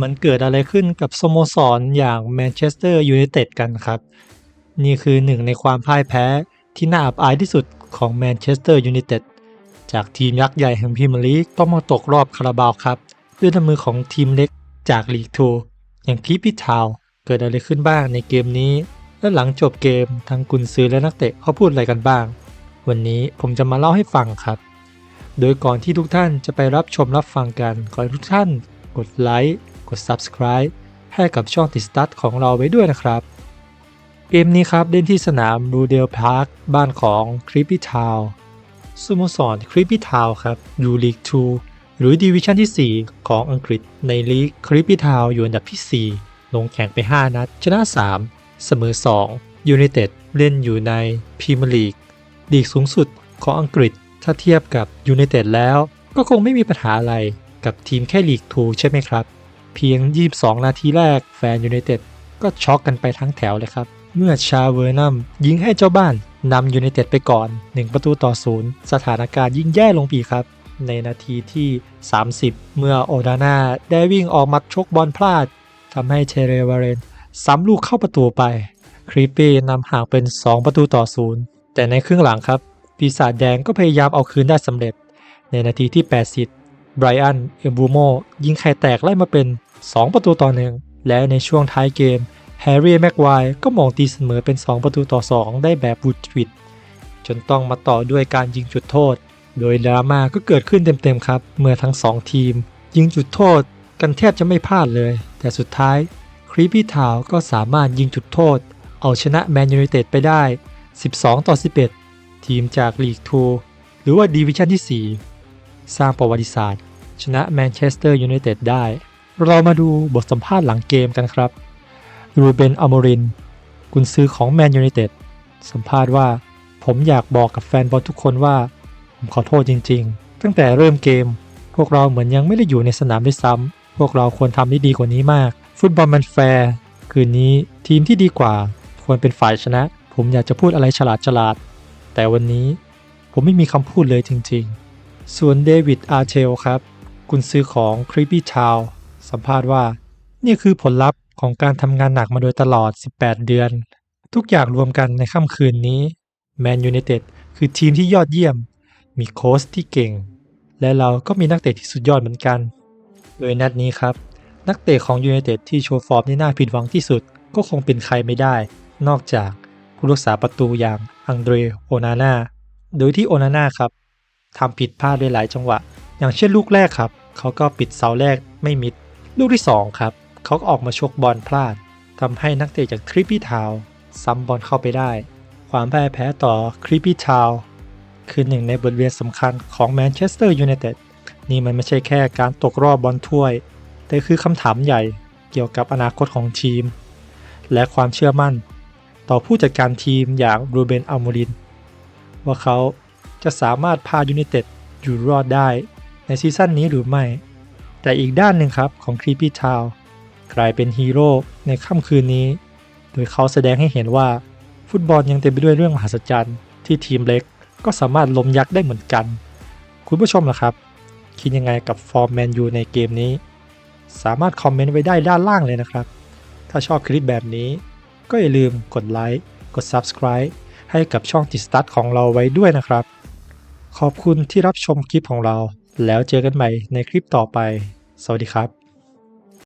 มันเกิดอะไรขึ้นกับสโมสรอย่างแมนเชสเตอร์ยูไนเต็ดกันครับ นี่คือหนึ่งในความพ่ายแพ้ที่น่าอับอายที่สุดของแมนเชสเตอร์ยูไนเต็ดจากทีมยักษ์ใหญ่แห่งพรีเมียร์ลีกต้องมาตกรอบคาราบาวครับด้วยน้ำมือของทีมเล็กจากลีกทูอย่างทีพิทาวน์เกิดอะไรขึ้นบ้างในเกมนี้ และหลังจบเกมทั้งกุนซือและนักเตะเขาพูดอะไรกันบ้าง วันนี้ผมจะมาเล่าให้ฟังครับ โดยก่อนที่ทุกท่านจะไปรับชมรับฟังกันขอให้ทุกท่านกดไลค์ กด Subscribe ให้กับช่องติสตัดของเราไว้ด้วยนะครับ เกมนี้ครับเล่นที่สนามรูเดลพาร์คบ้านของคริปปี้ทาวสโมสรคริปปี้ทาวครับอยู่ลีก 2 หรือดิวิชั่นที่ 4 ของอังกฤษในลีกคริปปี้ทาวอยู่อันดับที่ 4 ลงแข่งไป 5 นัด ชนะ 3 เสมอ 2ยูไนเต็ดเล่นอยู่ในพรีเมียร์ลีกลีกสูงสุดของอังกฤษถ้าเทียบกับยูไนเต็ดแล้ว ก็คงไม่มีปัญหาอะไรกับทีมแค่ลีก2ใช่ไหมครับ เพียง 22 นาทีแรกแฟนยูไนเต็ดก็ช็อกกันไปทั้งแถวเลยครับ เมื่อชาเวอร์นัมยิงให้เจ้าบ้านนำยูไนเต็ดไปก่อน 1 ประตูต่อศูนย์สถานการณ์ยิ่งแย่ลงปีครับ ในนาทีที่ 30 เมื่อโอดาน่าได้วิ่งออกมาชกบอลพลาดทำให้เชเรวาเรนซ้ำลูกเข้าประตูไปครีปปี้นำห่างเป็น 2 ประตูต่อศูนย์แต่ในครึ่งหลังครับ ปีศาจแดงก็พยายามเอาคืนได้สำเร็จ ในนาทีที่ 80 ไบรอัน เอมบูโมยิงไข่แตกไล่มาเป็น 2 ประตูต่อหนึ่ง และในช่วงท้ายเกม แฮร์รี่แม็กไวร์ก็มองตีเสมอเป็น 2 ประตูต่อ 2 ได้แบบบุดวิดจนต้องมาต่อด้วยการยิงจุดโทษ โดยดราม่าก็เกิดขึ้นเต็มๆครับ เมื่อทั้ง 2 ทีม ยิงจุดโทษกันแทบจะไม่พลาดเลย แต่สุดท้ายครีปี้ทาวก็สามารถยิงจุดโทษ เอาชนะแมนยูไนเต็ดไปได้ 12 ต่อ 11 ทีมจากลีก2หรือว่าดิวิชั่นที่ 4 สร้างประวัติศาสตร์ ชนะแมนเชสเตอร์ยูไนเต็ดได้ เรามาดูบทสัมภาษณ์หลังเกมกันครับรูเบนอโมรินกุนซือของแมนยูไนเต็ดสัมภาษณ์ว่าผมอยากบอกกับแฟนบอลทุกคนว่า ผมขอโทษจริง ๆ ตั้งแต่เริ่มเกม พวกเราเหมือนยังไม่ได้อยู่ในสนามด้วยซ้ำพวกเราควรทำได้ดีกว่านี้มาก ฟุตบอลมันแฟร์คืนนี้ทีมที่ดีกว่า ควรเป็นฝ่ายชนะ ผมอยากจะพูดอะไรฉลาดฉลาดๆแต่วันนี้ผมไม่มีคำพูดเลยจริง ๆ ส่วนเดวิดอาร์เชลครับ กุนซือของคริปปี้ชาวสัมภาษณ์ว่า นี่คือผลลัพธ์ของการทำงานหนักมาโดยตลอด 18 เดือน ทุกอย่างรวมกันในค่ำคืนนี้แมนยูไนเต็ดคือทีมที่ยอดเยี่ยม มีโค้ชที่เก่ง และเราก็มีนักเตะที่สุดยอดเหมือนกัน โดยนัดนี้ครับ นักเตะของยูไนเต็ดที่โชว์ฟอร์มที่น่าผิดหวังที่สุด ก็คงเป็นใครไม่ได้ นอกจากผู้รักษาประตูอย่างอังเดรโอนาน่าโดยที่โอนาน่าครับทำผิดพลาดได้หลายจังหวะ อย่างเช่นลูกแรกครับ เขาก็ปิดเสาแรกไม่มิด ลูกที่ 2 ครับ เขาก็ออกมาชกบอลพลาดทำให้นักเตะจากคริปปี้ทาวซ้ำบอลเข้าไปได้ ความพ่ายแพ้ต่อคริปปี้ทาวคือหนึ่งในบทเรียนสำคัญของแมนเชสเตอร์ยูไนเต็ดนี่มันไม่ใช่แค่การตกรอบบอลถ้วย แต่คือคำถามใหญ่เกี่ยวกับอนาคตของทีม และความเชื่อมั่น ต่อผู้จัดการทีมอย่างรูเบนอัลโมริน ว่าเขาจะสามารถพายูไนเต็ดอยู่รอดได้ ในซีซั่นนี้หรือไม่ แต่อีกด้านหนึ่งครับของครีปี้ทาวกลายเป็นฮีโร่ในค่ำคืนนี้ โดยเขาแสดงให้เห็นว่า ฟุตบอลยังเต็มไปด้วยเรื่องมหัศจรรย์ที่ทีมเล็กก็สามารถล้มยักษ์ได้เหมือนกัน คุณผู้ชมล่ะครับ คิดยังไงกับฟอร์มแมนยูในเกมนี้ สามารถคอมเมนต์ไว้ได้ด้านล่างเลยนะครับ ถ้าชอบคลิปแบบนี้ ก็อย่าลืมกดไลค์กด Subscribe ให้กับช่องติสตัดของเราไว้ด้วยนะครับ ขอบคุณที่รับชมคลิปของเรา แล้วเจอกันใหม่ในคลิปต่อไป สวัสดีครับ